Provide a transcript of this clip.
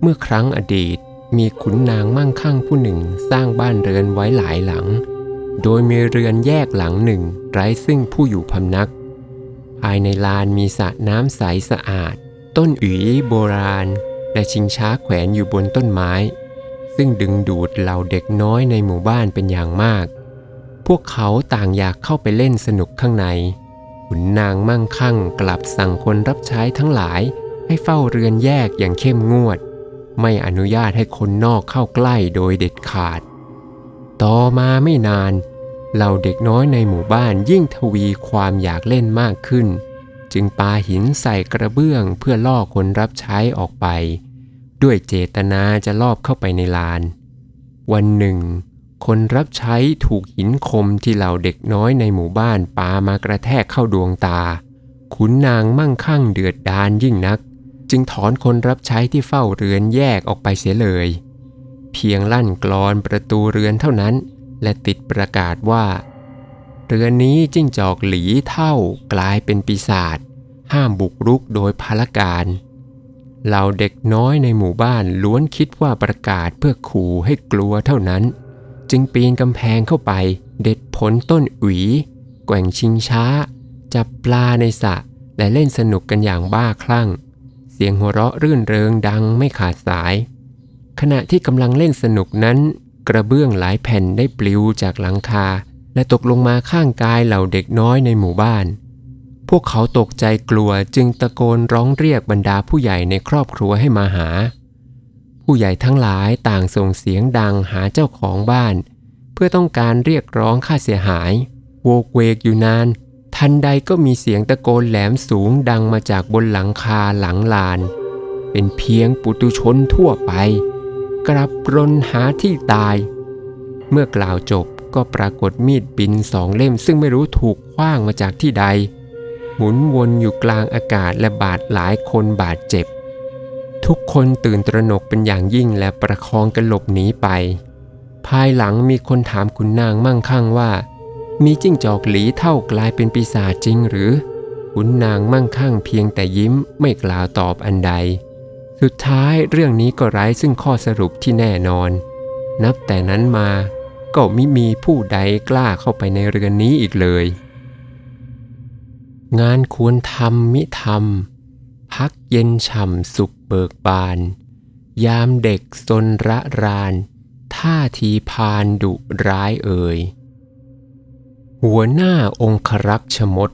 เมื่อครั้งอดีตมีขุนนางมั่งคั่งผู้หนึ่งสร้างบ้านเรือนไว้หลายหลัง โดยมีเรือนแยกหลังหนึ่งไร้ซึ่งผู้อยู่พำนัก ภายในลานมีสระน้ำใสสะอาด ต้นอุ๋ยโบราณ และชิงช้าแขวนอยู่บนต้นไม้ ซึ่งดึงดูดเหล่าเด็กน้อยในหมู่บ้านเป็นอย่างมาก พวกเขาต่างอยากเข้าไปเล่นสนุกข้างในขุนนางมั่งคั่งกลับสั่งคนรับใช้ทั้งหลายให้เฝ้าเรือนแยกอย่างเข้มงวด ไม่อนุญาตให้คนนอกเข้าใกล้โดยเด็ดขาด ต่อมาไม่นานเหล่าเด็กน้อยในหมู่บ้านยิ่งทวีความอยากเล่นมากขึ้น จึงปาหินใส่กระเบื้องเพื่อล่อคนรับใช้ออกไป ด้วยเจตนาจะลอบเข้าไปในลาน วันหนึ่ง คนรับใช้ถูกหินคมที่เหล่าเด็กน้อยในหมู่บ้านปามากระแทกเข้าดวงตา ขุนนางมั่งคั่งเดือดดาลยิ่งนัก จึงถอนคนรับใช้ที่เฝ้าเรือนแยกออกไปเสียเลย เพียงลั่นกรอนประตูเรือนเท่านั้น และติดประกาศว่า เรือนนี้จิ้งจอกหลีเท่ากลายเป็นปีศาจห้ามบุกรุกโดยพลการเหล่าเด็กน้อยในหมู่บ้านล้วนคิดว่าประกาศเพื่อขู่ให้กลัวเท่านั้น จึงปีนกำแพงเข้าไป เด็ดผลต้นอุ๋ยแกว่งชิงช้า จับปลาในสระและเล่นสนุกกันอย่างบ้าคลั่ง เสียงหัวเราะรื่นเริงดังไม่ขาดสาย ขณะที่กำลังเล่นสนุกนั้น กระเบื้องหลายแผ่นได้ปลิวจากหลังคา และตกลงมาข้างกายเหล่าเด็กน้อยในหมู่บ้าน พวกเขาตกใจกลัวจึงตะโกนร้องเรียกบรรดาผู้ใหญ่ในครอบครัวให้มาหา ผู้ใหญ่ทั้งหลายต่างส่งเสียงดังหาเจ้าของบ้าน เพื่อต้องการเรียกร้องค่าเสียหาย โวกเวกอยู่นาน ทันใดก็มีเสียงตะโกนแหลมสูงดังมาจากบนหลังคาหลังลาน เป็นเพียงปุตุชนทั่วไป กลับรนหาที่ตาย เมื่อกล่าวจบก็ปรากฏมีดบินสองเล่มซึ่งไม่รู้ถูกคว้างมาจากที่ใด หมุนวนอยู่กลางอากาศและบาดหลายคนบาดเจ็บ ทุกคนตื่นตระหนกเป็นอย่างยิ่งและประคองกันหลบหนีไป ภายหลังมีคนถามคุณนางมั่งคั่งว่า มีจิ้งจอกหลีเท่ากลายเป็นปีศาจจริงหรือขุนนางมั่งคั่งเพียงแต่ยิ้มไม่กล่าวตอบอันใด สุดท้ายเรื่องนี้ก็ไร้ซึ่งข้อสรุปที่แน่นอน นับแต่นั้นมาก็มิมีผู้ใดกล้าเข้าไปในเรือนนี้อีกเลย งานควรทำมิทำพักเย็นฉ่ำสุขเบิกบาน ยามเด็กสนระราน ท่าทีพานดุร้ายเอ่ย หัวหน้าองครักษ์ชมด